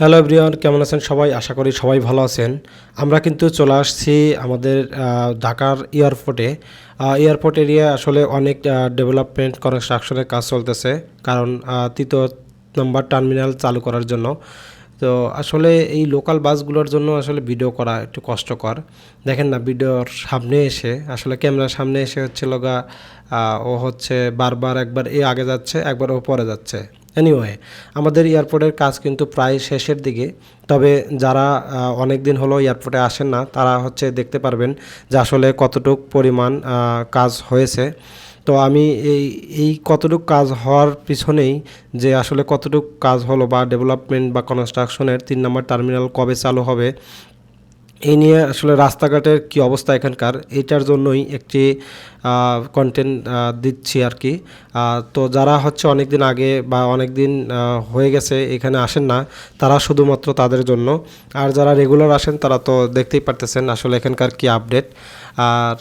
Hello everyone কেমন আছেন সবাই? আশা করি সবাই ভালো আছেন। আমরা কিন্তু চলে আসছি আমাদের ঢাকার এয়ারপোর্টে এয়ারপোর্ট এরিয়া আসলে অনেক ডেভেলপমেন্ট কনস্ট্রাকশনের কাজ চলতেছে। কারণ তৃতীয় নম্বর টার্মিনাল চালু করার জন্য। তো আসলে এই লোকাল বাসগুলোর জন্য আসলে ভিডিও করা একটু কষ্টকর। দেখেন না ভিডিওর সামনে এসে, আসলে ক্যামেরার সামনে এসে হচ্ছে লগা ও হচ্ছে বারবার একবার এ আগে যাচ্ছে, একবার ও পরে যাচ্ছে। এনিওয়ে আমাদের এয়ারপোর্টের কাজ কিন্তু প্রায় শেষের দিকে। তবে যারা অনেক দিন হলো এয়ারপোর্টে আসেন না, তারা হচ্ছে দেখতে পারবেন যে আসলে কতটুক পরিমাণ কাজ হয়েছে। তো আমি এই এই কতটুক কাজ হওয়ার পিছনেই যে আসলে কতটুক কাজ হলো বা ডেভেলপমেন্ট বা কনস্ট্রাকশনের তিন নম্বর টার্মিনাল কবে চালু হবে এই নিয়ে আসলে রাস্তাঘাটের কি অবস্থা এখানকার, এটার জন্যই একটি কন্টেন্ট দিচ্ছি আর কি। তো যারা হচ্ছে অনেক দিন আগে বা অনেক দিন হয়ে গেছে, এখানে আসেন না, তারা শুধুমাত্র তাদের জন্য। আর যারা রেগুলার আসেন, তারা তো দেখতেই পারতেছেন আসলে এখানকার কি আপডেট আর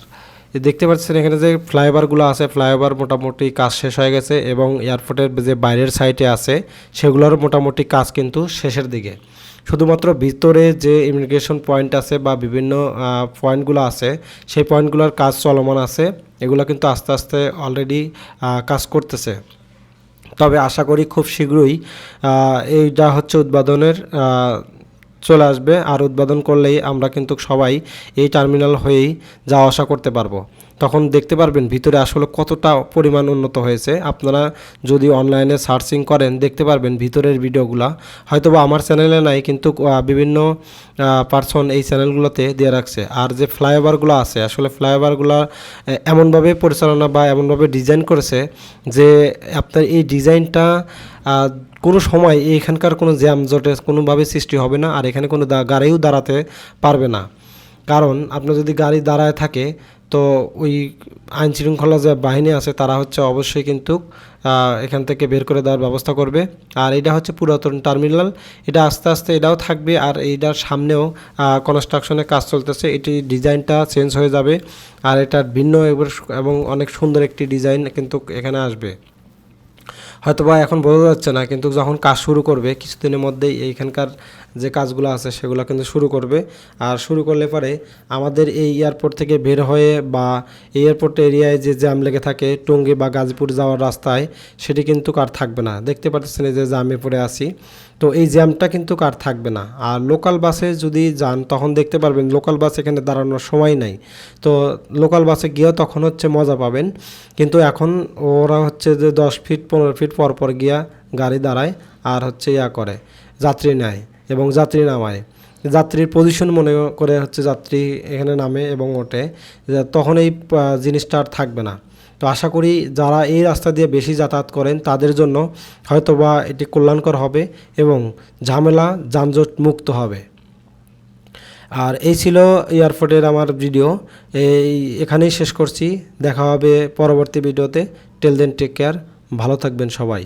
দেখতে পাচ্ছেন এখানে যে ফ্লাইওভারগুলো আছে ফ্লাইওভার মোটামুটি কাজ শেষ হয়ে গেছে এবং এয়ারপোর্টের যে বাইরের সাইডে আছে, সেগুলোর মোটামুটি কাজ কিন্তু শেষের দিকে। শুধুমাত্র ভিতরে যে ইমিগ্রেশন পয়েন্ট আছে বা বিভিন্ন পয়েন্টগুলো আছে সেই পয়েন্টগুলোর কাজ চলমান আছে। এগুলো কিন্তু আস্তে আস্তে অলরেডি কাজ করতেছে। তবে আশা করি খুব শীঘ্রই এইটা হচ্ছে আহ, চলে আসবে আর উদ্বোধন করলেই আমরা কিন্তু সবাই এই টার্মিনাল হয়েই যাওয়া আসা করতে পারব। তখন দেখতে পারবেন ভিতরে আসলে কতটা পরিমাণ উন্নত হয়েছে। আপনারা যদি অনলাইনে সার্চিং করেন, দেখতে পারবেন ভিতরের ভিডিওগুলা। হয়তো বা আমার চ্যানেলে নাই, কিন্তু বিভিন্ন পার্সন এই চ্যানেলগুলোতে দিয়ে রাখছে। আর যে ফ্লাইওভারগুলো আছে, আসলে ফ্লাইওভারগুলো এমনভাবে পরিচালনা বা এমনভাবে ডিজাইন করেছে যে আপনার এই ডিজাইনটা কোনো সময় এখানকার কোনো জ্যাম জটে কোনোভাবে সৃষ্টি হবে না আর এখানে কোনো গাড়িও দাঁড়াতে পারবে না। কারণ আপনার যদি গাড়ি দাঁড়ায় থাকে, তো ওই আইন শৃঙ্খলা যে বাহিনী আছে, তারা হচ্ছে অবশ্যই কিন্তু এখান থেকে বের করে দেওয়ার ব্যবস্থা করবে। আর এটা হচ্ছে পুরাতন টার্মিনাল। এটা আস্তে আস্তে এটাও থাকবে আর এইটার সামনেও কনস্ট্রাকশনের কাজ চলতেছে। এটি ডিজাইনটা চেঞ্জ হয়ে যাবে। আর এটার ভিন্ন এবং অনেক সুন্দর একটি ডিজাইন কিন্তু এখানে আসবে। হয়তোবা এখন বোঝা যাচ্ছে না, কিন্তু যখন কাজ শুরু করবে, কিছুদিনের মধ্যেই এইখানকার যে কাজগুলো আছে সেগুলো কিন্তু শুরু করবে। আর শুরু করলে পরে আমাদের এই এয়ারপোর্ট থেকে বের হয়ে বা এয়ারপোর্ট এরিয়ায় যে জ্যাম লেগে থাকে, টঙ্গী বা গাজীপুর যাওয়ার রাস্তায়, সেটি কিন্তু কার থাকবে না। দেখতে পাচ্ছেন যে জ্যামে পড়ে আছি। তো এই জ্যামটা কিন্তু কার থাকবে না। আর লোকাল বাসে যদি যান, তখন দেখতে পারবেন লোকাল বাস এখানে দাঁড়ানোর সময় নাই। তো লোকাল বাসে গিয়েও তখন হচ্ছে মজা পাবেন। কিন্তু এখন ওরা হচ্ছে যে দশ ফিট, পনেরো ফিট পর পর গিয়া গাড়ি দাঁড়ায় আর হচ্ছে ইয়া করে, যাত্রী নেয় এবং যাত্রী নামায়। যাত্রীর পজিশন মনে করে হচ্ছে যাত্রী এখানে নামে এবং ওঠে তখন এই জিনিসটা আর থাকবে না। তো আশা করি যারা এই রাস্তা দিয়ে বেশি যাতায়াত করেন, তাদের জন্য হয়তোবা এটি কল্যাণকর হবে এবং ঝামেলা যানজট মুক্ত হবে। আর এই ছিল এয়ারপোর্টের আমার ভিডিও। এই এখানেই শেষ করছি। দেখা হবে পরবর্তী ভিডিওতে। টেল দেন টেক কেয়ার ভালো থাকবেন সবাই।